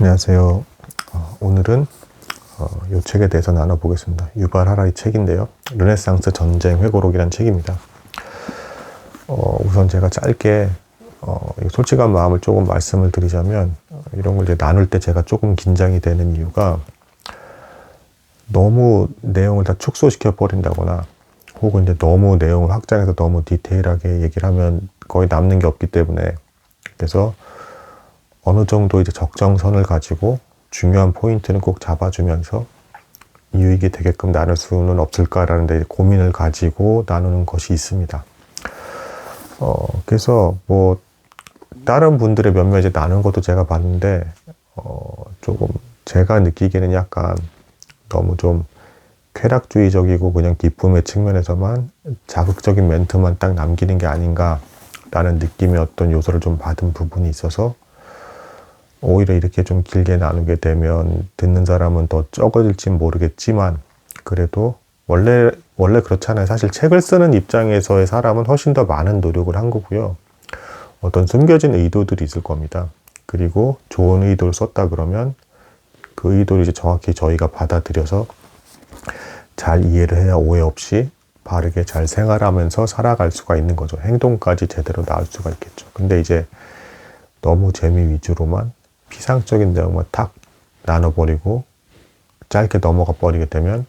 안녕하세요. 어, 오늘은 어, 이 책에 대해서 나눠보겠습니다. 유발 하라리 책인데요. 르네상스 전쟁 회고록이라는 책입니다. 어, 우선 제가 짧게 어, 이 솔직한 마음을 조금 말씀을 드리자면 어, 이런 걸 이제 나눌 때 제가 조금 긴장이 되는 이유가 너무 내용을 다 축소시켜 버린다거나 혹은 이제 너무 내용을 확장해서 너무 디테일하게 얘기를 하면 거의 남는 게 없기 때문에 그래서 어느 정도 이제 적정선을 가지고 중요한 포인트는 꼭 잡아주면서 유익이 되게끔 나눌 수는 없을까라는 데 고민을 가지고 나누는 것이 있습니다. 어, 그래서 뭐, 다른 분들의 몇몇 이제 나눈 것도 제가 봤는데, 어, 조금 제가 느끼기에는 약간 너무 좀 쾌락주의적이고 그냥 기쁨의 측면에서만 자극적인 멘트만 딱 남기는 게 아닌가라는 느낌의 어떤 요소를 좀 받은 부분이 있어서 오히려 이렇게 좀 길게 나누게 되면 듣는 사람은 더 적어질진 모르겠지만 그래도 원래 원래 그렇잖아요. 사실 책을 쓰는 입장에서의 사람은 훨씬 더 많은 노력을 한 거고요. 어떤 숨겨진 의도들이 있을 겁니다. 그리고 좋은 의도를 썼다 그러면 그 의도를 이제 정확히 저희가 받아들여서 잘 이해를 해야 오해 없이 바르게 잘 생활하면서 살아갈 수가 있는 거죠. 행동까지 제대로 나올 수가 있겠죠. 근데 이제 너무 재미 위주로만 피상적인 내용만 탁 나눠버리고 짧게 넘어가 버리게 되면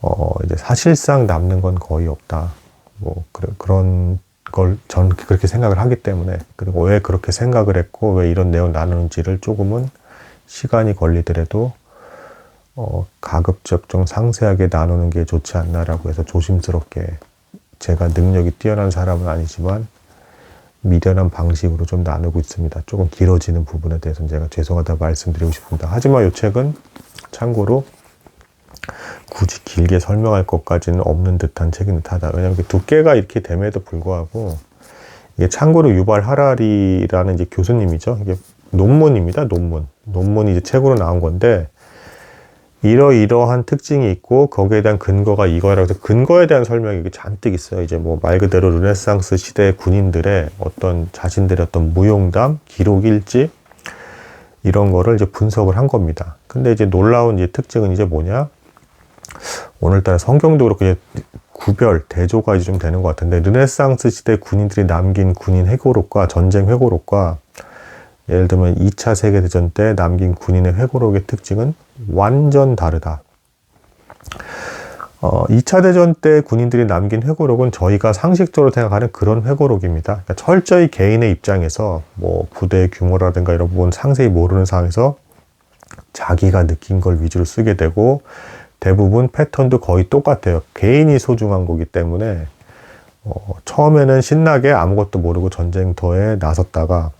어 이제 사실상 남는 건 거의 없다. 뭐 그래, 그런 걸 전 그렇게 생각을 하기 때문에 그리고 왜 그렇게 생각을 했고 왜 이런 내용 나누는지를 조금은 시간이 걸리더라도 어 가급적 좀 상세하게 나누는 게 좋지 않나라고 해서 조심스럽게 제가 능력이 뛰어난 사람은 아니지만 미련한 방식으로 좀 나누고 있습니다. 조금 길어지는 부분에 대해서는 제가 죄송하다 말씀드리고 싶습니다. 하지만 이 책은 참고로 굳이 길게 설명할 것까지는 없는 듯한 듯하다. 왜냐하면 두께가 이렇게 됨에도 불구하고 이게 참고로 유발 하라리라는 이제 교수님이죠. 이게 논문입니다. 논문. 논문이 이제 책으로 나온 건데 이러이러한 특징이 있고 거기에 대한 근거가 이거라고 해서 근거에 대한 설명이 잔뜩 있어요. 이제 뭐 말 그대로 르네상스 시대 군인들의 어떤 자신들의 어떤 무용담, 기록 일지 이런 거를 이제 분석을 한 겁니다. 근데 이제 놀라운 이제 특징은 이제 뭐냐? 오늘따라 성경도 그렇고 이제 구별, 대조가 이제 좀 되는 것 같은데 르네상스 시대 군인들이 남긴 군인 회고록과 전쟁 회고록과 예를 들면 2차 세계대전 때 남긴 군인의 회고록의 특징은 완전 다르다. 어, 2차 대전 때 군인들이 남긴 회고록은 저희가 상식적으로 생각하는 그런 회고록입니다. 그러니까 철저히 개인의 입장에서 뭐 부대의 규모라든가 이런 부분 상세히 모르는 상황에서 자기가 느낀 걸 위주로 쓰게 되고 대부분 패턴도 거의 똑같아요. 개인이 소중한 거기 때문에 어, 처음에는 신나게 아무것도 모르고 전쟁터에 나섰다가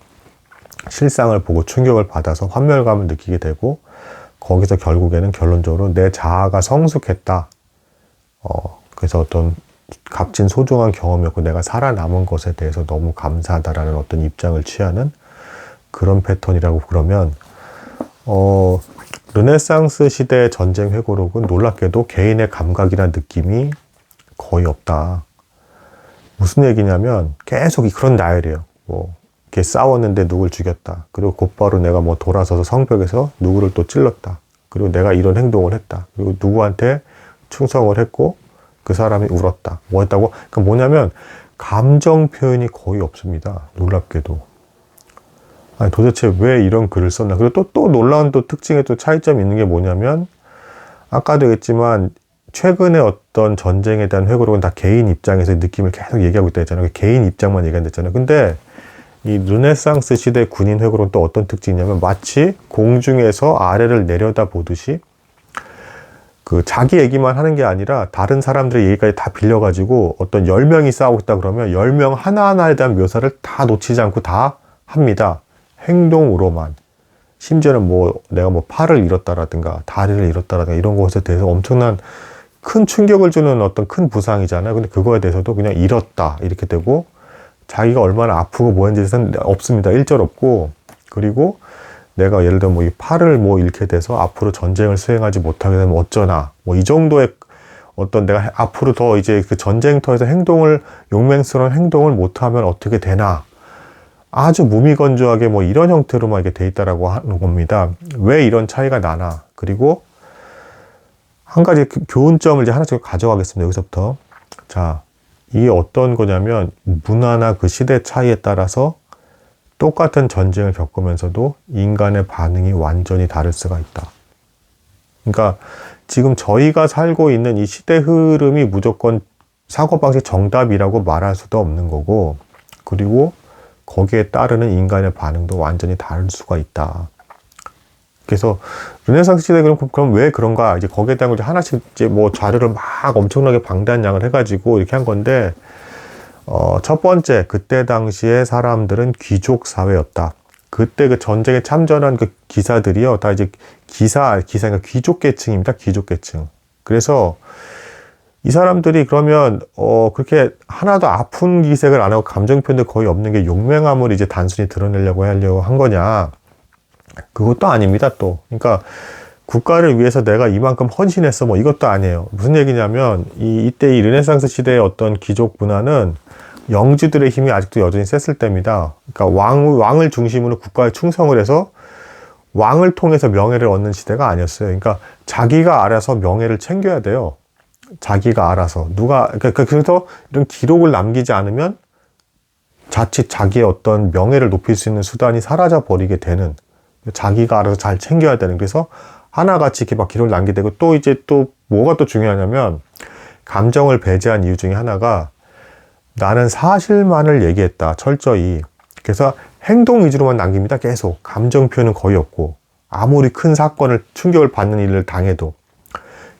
실상을 보고 충격을 받아서 환멸감을 느끼게 되고 거기서 결국에는 결론적으로 내 자아가 성숙했다. 어, 그래서 어떤 값진 소중한 경험이었고 내가 살아남은 것에 대해서 너무 감사하다라는 어떤 입장을 취하는 그런 패턴이라고 그러면 어, 르네상스 시대 전쟁 회고록은 놀랍게도 개인의 감각이나 느낌이 거의 없다. 무슨 얘기냐면 계속 그런 나열이에요. 뭐 이렇게 싸웠는데 누굴 죽였다. 그리고 곧바로 내가 뭐 돌아서서 성벽에서 누구를 또 찔렀다. 그리고 내가 이런 행동을 했다. 그리고 누구한테 충성을 했고 그 사람이 울었다. 뭐 했다고? 그러니까 뭐냐면 감정 표현이 거의 없습니다. 놀랍게도. 아니 도대체 왜 이런 글을 썼나? 그리고 또, 또 놀라운 또 특징의 또 차이점이 있는 게 뭐냐면 아까도 얘기했지만 최근에 어떤 전쟁에 대한 회고록은 다 개인 입장에서 느낌을 계속 얘기하고 있다 했잖아요. 개인 입장만 얘기한댔잖아요. 근데 이 르네상스 시대 군인 회고록은 또 어떤 특징이냐면 마치 공중에서 아래를 내려다 보듯이 그 자기 얘기만 하는 게 아니라 다른 사람들의 얘기까지 다 빌려가지고 어떤 열명이 싸우고 있다 그러면 열 명 하나하나에 대한 묘사를 다 놓치지 않고 다 합니다. 행동으로만. 심지어는 뭐 내가 뭐 팔을 잃었다라든가 다리를 잃었다라든가 이런 것에 대해서 엄청난 큰 충격을 주는 어떤 큰 부상이잖아요. 근데 그거에 대해서도 그냥 잃었다 이렇게 되고 자기가 얼마나 아프고 뭐했는지는 없습니다. 일절 없고 그리고 내가 예를 들어 뭐 이 팔을 뭐 잃게 돼서 앞으로 전쟁을 수행하지 못하게 되면 어쩌나 뭐 이 정도의 어떤 내가 앞으로 더 이제 그 전쟁터에서 행동을 용맹스러운 행동을 못하면 어떻게 되나 아주 무미건조하게 뭐 이런 형태로만 이렇게 돼 있다라고 하는 겁니다. 왜 이런 차이가 나나? 그리고 한 가지 그 교훈점을 이제 하나씩 가져가겠습니다. 여기서부터. 자, 이게 어떤 거냐면 문화나 그 시대 차이에 따라서 똑같은 전쟁을 겪으면서도 인간의 반응이 완전히 다를 수가 있다. 그러니까 지금 저희가 살고 있는 이 시대 흐름이 무조건 사고방식 정답이라고 말할 수도 없는 거고, 그리고 거기에 따르는 인간의 반응도 완전히 다를 수가 있다. 그래서 르네상스 시대 그럼 그럼 왜 그런가 이제 거기에 대한 걸 하나씩 이제 뭐 자료를 막 엄청나게 방대한 양을 해가지고 이렇게 한 건데 어, 첫 번째 그때 당시에 사람들은 귀족 사회였다. 그때 그 전쟁에 참전한 그 기사들이요 다 이제 기사 기사가 귀족 계층입니다. 귀족 계층. 그래서 이 사람들이 그러면 어 그렇게 하나도 아픈 기색을 안 하고 감정 표현도 거의 없는 게 용맹함을 이제 단순히 드러내려고 하려고 한 거냐? 그것도 아닙니다. 또 그러니까 국가를 위해서 내가 이만큼 헌신했어 뭐 이것도 아니에요. 무슨 얘기냐면 이 이때 이 르네상스 시대의 어떤 귀족 문화는 영지들의 힘이 아직도 여전히 셌을 때입니다. 그러니까 왕 왕을 중심으로 국가에 충성을 해서 왕을 통해서 명예를 얻는 시대가 아니었어요. 그러니까 자기가 알아서 명예를 챙겨야 돼요. 자기가 알아서 누가 그러니까 그래서 이런 기록을 남기지 않으면 자칫 자기의 어떤 명예를 높일 수 있는 수단이 사라져 버리게 되는 자기가 알아서 잘 챙겨야 되는 그래서 하나같이 이렇게 막 기록을 남기게 되고 또 이제 또 뭐가 또 중요하냐면 감정을 배제한 이유 중에 하나가 나는 사실만을 얘기했다 철저히 그래서 행동 위주로만 남깁니다 계속 감정 표현은 거의 없고 아무리 큰 사건을 충격을 받는 일을 당해도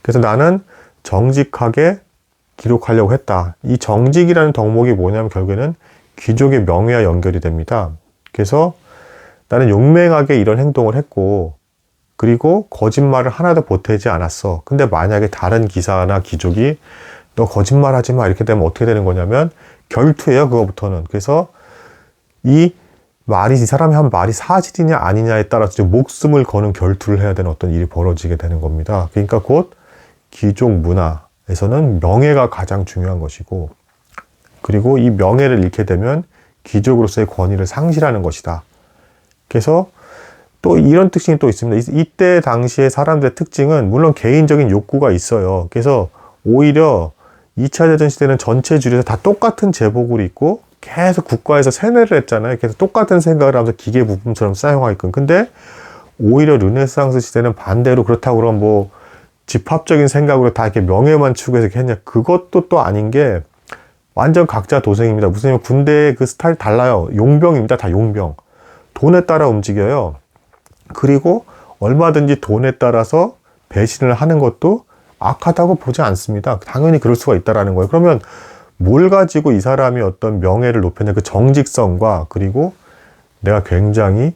그래서 나는 정직하게 기록하려고 했다. 이 정직이라는 덕목이 뭐냐면 결국에는 귀족의 명예와 연결이 됩니다. 그래서 나는 용맹하게 이런 행동을 했고, 그리고 거짓말을 하나도 보태지 않았어. 근데 만약에 다른 기사나 귀족이 너 거짓말 하지 마. 이렇게 되면 어떻게 되는 거냐면 결투예요. 그거부터는. 그래서 이 말이, 이 사람이 한 말이 사실이냐 아니냐에 따라서 목숨을 거는 결투를 해야 되는 어떤 일이 벌어지게 되는 겁니다. 그러니까 곧 귀족 문화에서는 명예가 가장 중요한 것이고, 그리고 이 명예를 잃게 되면 귀족으로서의 권위를 상실하는 것이다. 그래서 또 이런 특징이 또 있습니다. 이때 당시에 사람들의 특징은 물론 개인적인 욕구가 있어요. 그래서 오히려 2차 대전 시대는 전체 주류에서 다 똑같은 제복을 입고 계속 국가에서 세뇌를 했잖아요. 그래서 똑같은 생각을 하면서 기계 부품처럼 사용하게끔. 근데 오히려 르네상스 시대는 반대로 그렇다고 그러면 뭐 집합적인 생각으로 다 이렇게 명예만 추구해서 이렇게 했냐. 그것도 또 아닌 게 완전 각자 도생입니다. 무슨 군대의 그 스타일 달라요. 용병입니다. 다 용병. 돈에 따라 움직여요. 그리고 얼마든지 돈에 따라서 배신을 하는 것도 악하다고 보지 않습니다. 당연히 그럴 수가 있다라는 거예요. 그러면 뭘 가지고 이 사람이 어떤 명예를 높였냐 그 정직성과 그리고 내가 굉장히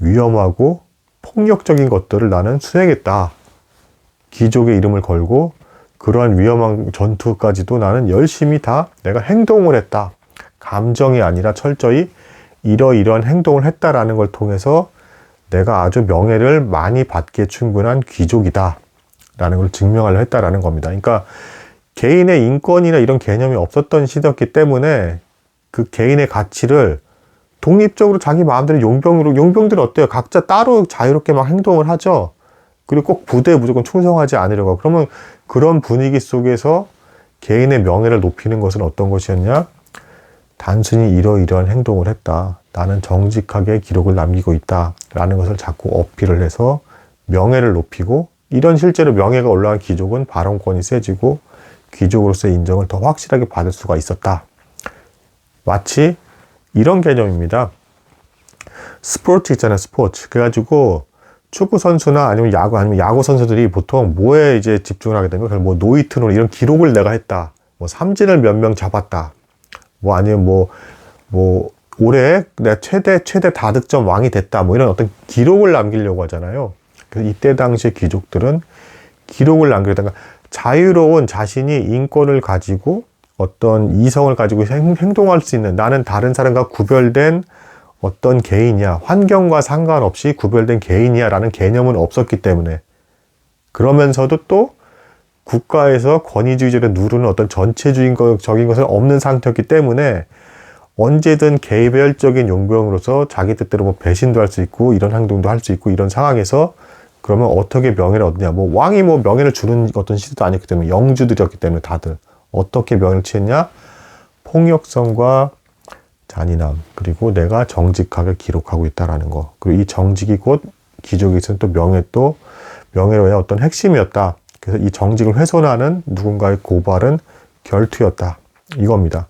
위험하고 폭력적인 것들을 나는 수행했다. 귀족의 이름을 걸고 그러한 위험한 전투까지도 나는 열심히 다 내가 행동을 했다. 감정이 아니라 철저히 이러이러한 행동을 했다라는 걸 통해서 내가 아주 명예를 많이 받기에 충분한 귀족이다. 라는 걸 증명하려 했다라는 겁니다. 그러니까 개인의 인권이나 이런 개념이 없었던 시대였기 때문에 그 개인의 가치를 독립적으로 자기 마음대로 용병으로, 용병들은 어때요? 각자 따로 자유롭게 막 행동을 하죠. 그리고 꼭 부대에 무조건 충성하지 않으려고. 그러면 그런 분위기 속에서 개인의 명예를 높이는 것은 어떤 것이었냐? 단순히 이러이러한 행동을 했다. 나는 정직하게 기록을 남기고 있다. 라는 것을 자꾸 어필을 해서 명예를 높이고 이런 실제로 명예가 올라간 귀족은 발언권이 세지고 귀족으로서의 인정을 더 확실하게 받을 수가 있었다. 마치 이런 개념입니다. 스포츠 있잖아요, 스포츠. 그래가지고 축구 선수나 아니면 야구 아니면 야구 선수들이 보통 뭐에 이제 집중을 하게 거예요. 뭐 노이트론 이런 기록을 내가 했다. 뭐 삼진을 몇 명 잡았다. 뭐 아니면 뭐뭐 뭐 올해 내가 최대 최대 다득점 왕이 됐다. 뭐 이런 어떤 기록을 남기려고 하잖아요. 그래서 이때 당시의 귀족들은 기록을 남기려다가 자유로운 자신이 인권을 가지고 어떤 이성을 가지고 행동할 수 있는 나는 다른 사람과 구별된 어떤 개인이야, 환경과 상관없이 구별된 개인이야 라는 개념은 없었기 때문에 그러면서도 또 국가에서 권위주의자를 누르는 어떤 전체주의적인 것은 없는 상태였기 때문에 언제든 개별적인 용병으로서 자기 뜻대로 뭐 배신도 할 수 있고 이런 행동도 할 수 있고 이런 상황에서 그러면 어떻게 명예를 얻느냐. 뭐 왕이 뭐 명예를 주는 어떤 시대도 아니었기 때문에 영주들이었기 때문에 다들 어떻게 명예를 취했냐? 폭력성과 잔인함 그리고 내가 정직하게 기록하고 있다라는 거. 그리고 이 정직이 곧 기족에 있어서 또 명예 또 명예로의 어떤 핵심이었다 그래서 이 정직을 훼손하는 누군가의 고발은 결투였다 이겁니다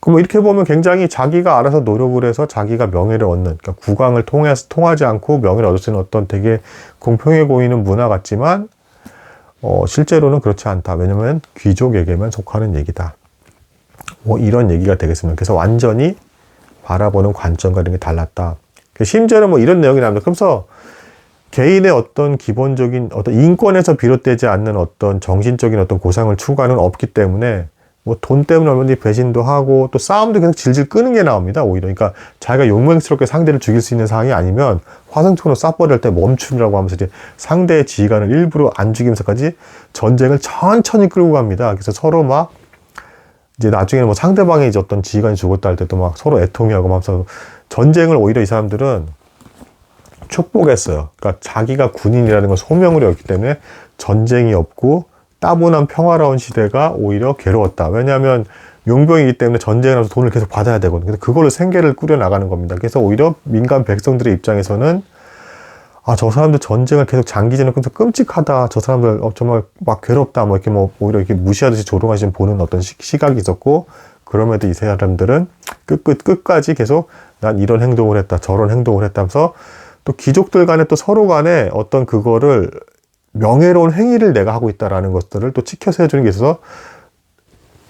그럼 이렇게 보면 굉장히 자기가 알아서 노력을 해서 자기가 명예를 얻는 그러니까 국왕을 통해서 통하지 않고 명예를 얻을 수 있는 어떤 되게 공평해 보이는 문화 같지만 어, 실제로는 그렇지 않다 왜냐면 귀족에게만 속하는 얘기다 뭐 이런 얘기가 되겠습니다. 그래서 완전히 바라보는 관점과 이런 게 달랐다. 그 심지어는 뭐 이런 내용이 나옵니다. 그래서 개인의 어떤 기본적인 어떤 인권에서 비롯되지 않는 어떤 정신적인 어떤 고상을 추구하는 없기 때문에 뭐 돈 때문에 얼마든지 배신도 하고 또 싸움도 계속 질질 끄는 게 나옵니다. 오히려 그러니까 자기가 용맹스럽게 상대를 죽일 수 있는 상황이 아니면 화성총으로 쏴버릴 때 멈춤이라고 하면서 이제 상대의 지휘관을 일부러 안 죽이면서까지 전쟁을 천천히 끌고 갑니다. 그래서 서로 막 이제 나중에 뭐 상대방이 이제 어떤 지휘관이 죽었다 할 때도 막 서로 애통해하고 하면서 전쟁을 오히려 이 사람들은 축복했어요. 그러니까 자기가 군인이라는 걸 소명으로 했기 때문에 전쟁이 없고 따분한 평화로운 시대가 오히려 괴로웠다. 왜냐하면 용병이기 때문에 전쟁을 하면서 돈을 계속 받아야 되거든요. 그래서 그걸로 생계를 꾸려 나가는 겁니다. 그래서 오히려 민간 백성들의 입장에서는 아, 저 사람들 전쟁을 계속 장기전을 끊면서 끔찍하다. 저 사람들 어, 정말 막 괴롭다. 뭐 이렇게 뭐 오히려 이렇게 무시하듯이 조롱하시 보는 어떤 시, 시각이 있었고 그럼에도 이 사람들은 끝, 끝, 끝까지 계속 난 이런 행동을 했다. 저런 행동을 했다면서 또 귀족들 간에 또 서로 간에 어떤 그거를 명예로운 행위를 내가 하고 있다라는 것들을 또 지켜서 해주는 게 있어서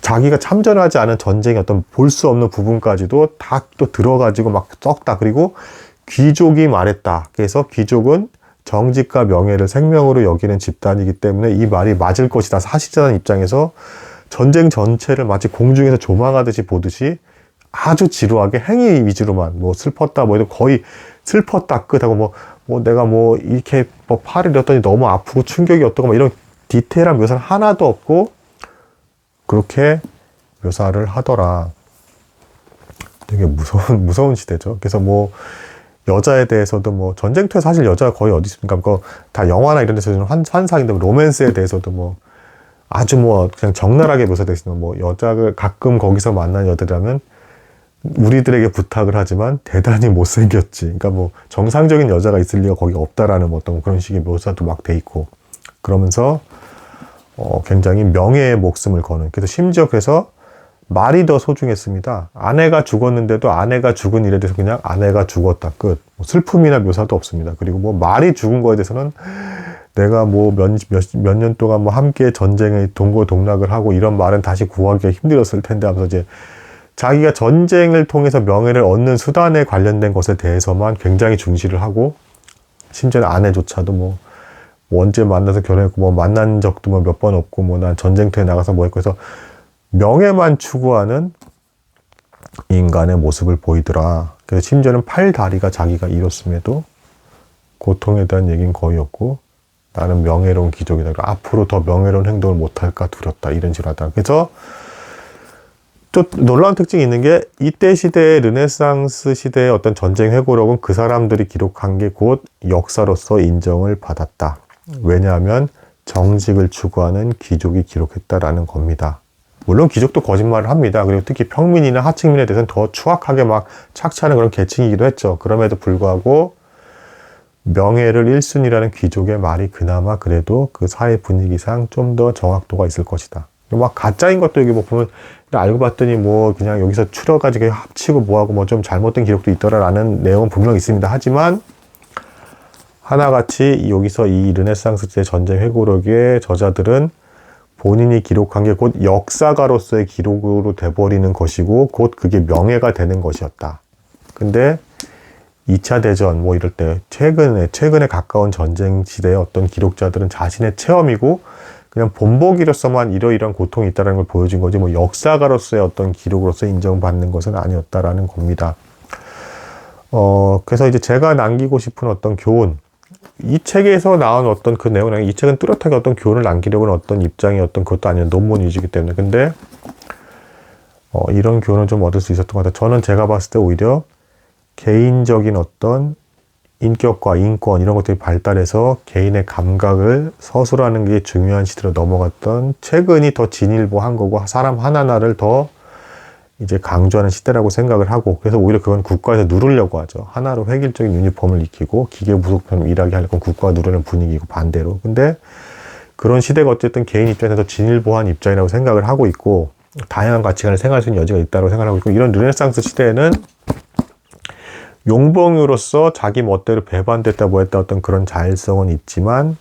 자기가 참전하지 않은 전쟁의 어떤 볼 수 없는 부분까지도 다 또 들어가지고 막 썩다. 그리고 귀족이 말했다. 그래서 귀족은 정직과 명예를 생명으로 여기는 집단이기 때문에 이 말이 맞을 것이다. 사실자라는 입장에서 전쟁 전체를 마치 공중에서 조망하듯이 보듯이 아주 지루하게 행위 위주로만 뭐 슬펐다 뭐 이런 거의 슬펐다 끝하고 뭐, 뭐 내가 뭐 이렇게 뭐 팔을 잃었더니 너무 아프고 충격이 어떻고 뭐 이런 디테일한 묘사는 하나도 없고 그렇게 묘사를 하더라. 되게 무서운 무서운 시대죠. 그래서 뭐 여자에 대해서도 뭐 전쟁터에 사실 여자가 거의 어디 있습니까? 그다 영화나 이런 데서는 환, 환상인데 뭐 로맨스에 대해서도 뭐 아주 뭐 그냥 적나라하게 묘사되어 있는 뭐 여자를 가끔 거기서 만난 여자라면 우리들에게 부탁을 하지만 대단히 못생겼지. 그러니까 뭐 정상적인 여자가 있을 리가 거기 없다라는 뭐 어떤 그런 식의 묘사도 막 돼 있고 그러면서 어 굉장히 명예의 목숨을 거는. 그래서 심지어 그래서 말이 더 소중했습니다. 아내가 죽었는데도 아내가 죽은 일에 대해서 그냥 아내가 죽었다 끝. 뭐 슬픔이나 묘사도 없습니다. 그리고 뭐 말이 죽은 거에 대해서는 내가 뭐몇몇년 동안 뭐 함께 전쟁에 동고동락을 하고 이런 말은 다시 구하기가 힘들었을 텐데 하면서 이제 자기가 전쟁을 통해서 명예를 얻는 수단에 관련된 것에 대해서만 굉장히 중시를 하고 심지어 아내조차도 뭐, 뭐 언제 만나서 결혼했고 뭐 만난 적도 뭐 몇 번 없고 뭐 난 전쟁터에 나가서 뭐 했고 해서 명예만 추구하는 인간의 모습을 보이더라. 그래서 심지어는 팔 다리가 자기가 잃었음에도 고통에 대한 얘기는 거의 없고 나는 명예로운. 그러니까 앞으로 더 명예로운 행동을 못할까 두렵다. 이런 식으로 하다. 그래서 또 놀라운 특징이 있는 게 이때 시대의 르네상스 시대의 어떤 전쟁 회고록은 그 사람들이 기록한 게 곧 역사로서 인정을 받았다. 왜냐하면 정직을 추구하는 귀족이 기록했다라는 겁니다. 물론 귀족도 거짓말을 합니다. 그리고 특히 평민이나 하층민에 대해서는 더 추악하게 막 착취하는 그런 계층이기도 했죠. 그럼에도 불구하고 명예를 1순위라는 귀족의 말이 그나마 그래도 그 사회 분위기상 좀 더 정확도가 있을 것이다. 막 가짜인 것도 여기 뭐 보면 알고 봤더니 뭐 그냥 여기서 추려가지고 합치고 뭐하고 뭐 좀 잘못된 기록도 있더라라는 내용은 분명 있습니다. 하지만 하나같이 여기서 이 르네상스 때 전쟁 회고록의 저자들은 본인이 기록한 게 곧 역사가로서의 기록으로 돼버리는 것이고 곧 그게 명예가 되는 것이었다. 근데 2차 대전 뭐 이럴 때 최근에 최근에 가까운 전쟁 시대의 어떤 기록자들은 자신의 체험이고 그냥 본보기로서만 이러이러한 고통이 있다는 걸 보여준 거지 뭐 역사가로서의 어떤 기록으로서 인정받는 것은 아니었다라는 겁니다. 어 그래서 이제 제가 남기고 싶은 어떤 교훈 이 책에서 나온 어떤 그 내용이랑 이 책은 뚜렷하게 어떤 교훈을 남기려고 하는 어떤 입장이 어떤 그것도 아니라 논문 위주이기 때문에 근데 어, 이런 교훈을 좀 얻을 수 있었던 것 같아요. 저는 제가 봤을 때 오히려 개인적인 어떤 인격과 인권 이런 것들이 발달해서 개인의 감각을 서술하는 게 중요한 시대로 넘어갔던 최근이 더 진일보한 거고 사람 하나하나를 더 이제 강조하는 시대라고 생각을 하고 그래서 오히려 그건 국가에서 누르려고 하죠. 하나로 획일적인 유니폼을 익히고 기계 부속품 일하게 하려고 국가가 누르는 분위기고 반대로. 근데 그런 시대가 어쨌든 개인 입장에서 진일보한 입장이라고 생각을 하고 있고 다양한 가치관을 생각할 수 있는 여지가 있다고 생각하고 있고 이런 르네상스 시대에는 용봉으로서 자기 멋대로 배반됐다 뭐 했다 어떤 그런 자율성은 있지만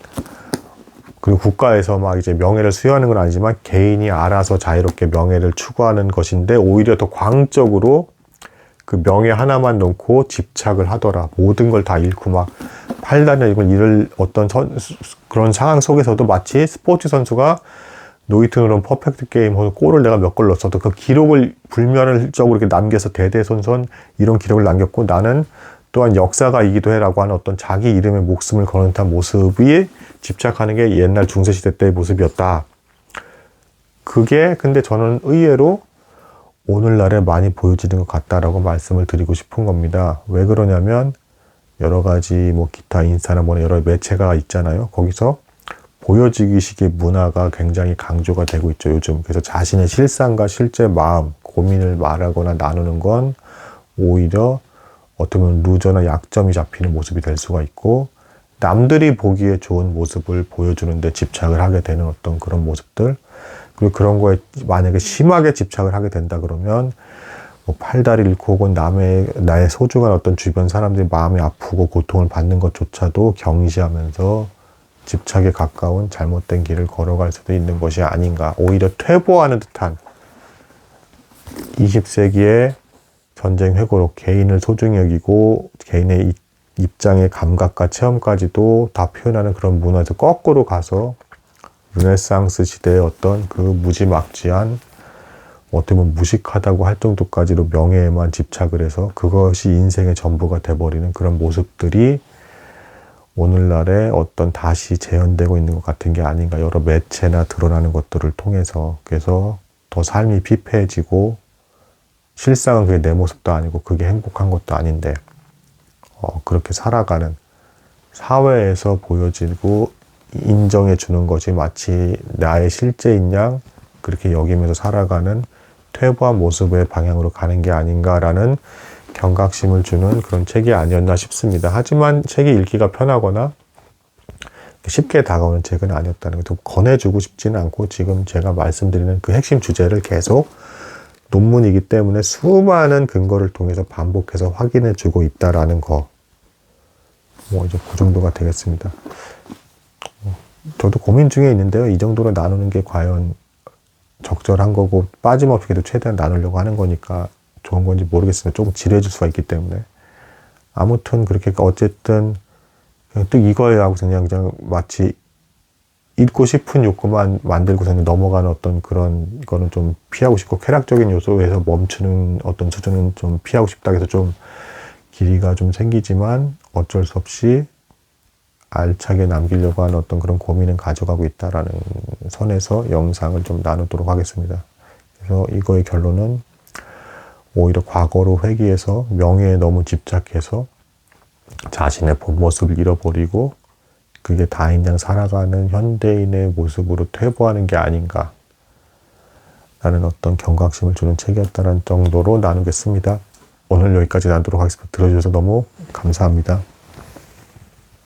그리고 국가에서 막 이제 명예를 수여하는 건 아니지만 개인이 알아서 자유롭게 명예를 추구하는 것인데 오히려 더 광적으로 그 명예 하나만 놓고 집착을 하더라. 모든 걸 다 잃고 막 팔다리를 잃을 어떤 선, 그런 상황 속에서도 마치 스포츠 선수가 노이트는 퍼펙트 게임 혹은 골을 내가 몇 골 넣었어도 그 기록을 불멸적으로 이렇게 남겨서 대대손손 이런 기록을 남겼고 나는 또한 역사가이기도 해라고 하는 어떤 자기 이름에 목숨을 거는 듯한 모습이 집착하는 게 옛날 중세시대 때의 모습이었다. 그게 근데 저는 의외로 오늘날에 많이 보여지는 것 같다라고 말씀을 드리고 싶은 겁니다. 왜 그러냐면 여러 가지 뭐 기타 인스타나 뭐 여러 매체가 있잖아요. 거기서 보여지기식의 문화가 굉장히 강조가 되고 있죠, 요즘. 그래서 자신의 실상과 실제 마음, 고민을 말하거나 나누는 건 오히려 어떻게 보면 루저나 약점이 잡히는 모습이 될 수가 있고, 남들이 보기에 좋은 모습을 보여주는데 집착을 하게 되는 어떤 그런 모습들, 그리고 그런 거에 만약에 심하게 집착을 하게 된다 그러면, 뭐 팔다리 잃고 혹은 남의, 나의 소중한 어떤 주변 사람들이 마음이 아프고 고통을 받는 것조차도 경시하면서 집착에 가까운 잘못된 길을 걸어갈 수도 있는 것이 아닌가. 오히려 퇴보하는 듯한 20세기의 전쟁 회고록 개인을 소중히 여기고 개인의 입장의 감각과 체험까지도 다 표현하는 그런 문화에서 거꾸로 가서 르네상스 시대의 어떤 그 무지막지한 어떻게 보면 무식하다고 할 정도까지로 명예에만 집착을 해서 그것이 인생의 전부가 돼버리는 그런 모습들이 오늘날에 어떤 다시 재현되고 있는 것 같은 게 아닌가 여러 매체나 드러나는 것들을 통해서. 그래서 더 삶이 피폐해지고 실상은 그게 내 모습도 아니고 그게 행복한 것도 아닌데 어, 그렇게 살아가는 사회에서 보여지고 인정해 주는 것이 마치 나의 실제인 양 그렇게 여기면서 살아가는 퇴보한 모습의 방향으로 가는 게 아닌가라는 경각심을 주는 그런 책이 아니었나 싶습니다. 하지만 책이 읽기가 편하거나 쉽게 다가오는 책은 아니었다는 걸 권해주고 싶지는 않고 지금 제가 말씀드리는 그 핵심 주제를 계속 논문이기 때문에 수많은 근거를 통해서 반복해서 확인해 주고 있다라는 거. 뭐 이제 그 정도가 되겠습니다. 저도 고민 중에 있는데요. 이 정도로 나누는 게 과연 적절한 거고 빠짐없이 그래도 최대한 나누려고 하는 거니까 좋은 건지 모르겠습니다. 조금 지루해질 수가 있기 때문에. 아무튼 그렇게 어쨌든 그냥 또 이거에 하고 그냥, 그냥 마치 잊고 싶은 욕구만 만들고서는 넘어가는 어떤 그런 거는 좀 피하고 싶고 쾌락적인 요소에서 멈추는 어떤 수준은 좀 피하고 싶다 해서 좀 길이가 좀 생기지만 어쩔 수 없이 알차게 남기려고 하는 어떤 그런 고민은 가져가고 있다라는 선에서 영상을 좀 나누도록 하겠습니다. 그래서 이거의 결론은 오히려 과거로 회귀해서 명예에 너무 집착해서 자신의 본 모습을 잃어버리고 그게 다인양 살아가는 현대인의 모습으로 퇴보하는 게 아닌가 라는 어떤 경각심을 주는 책이었다는 정도로 나누겠습니다. 오늘 여기까지 나누도록 하겠습니다. 들어주셔서 너무 감사합니다.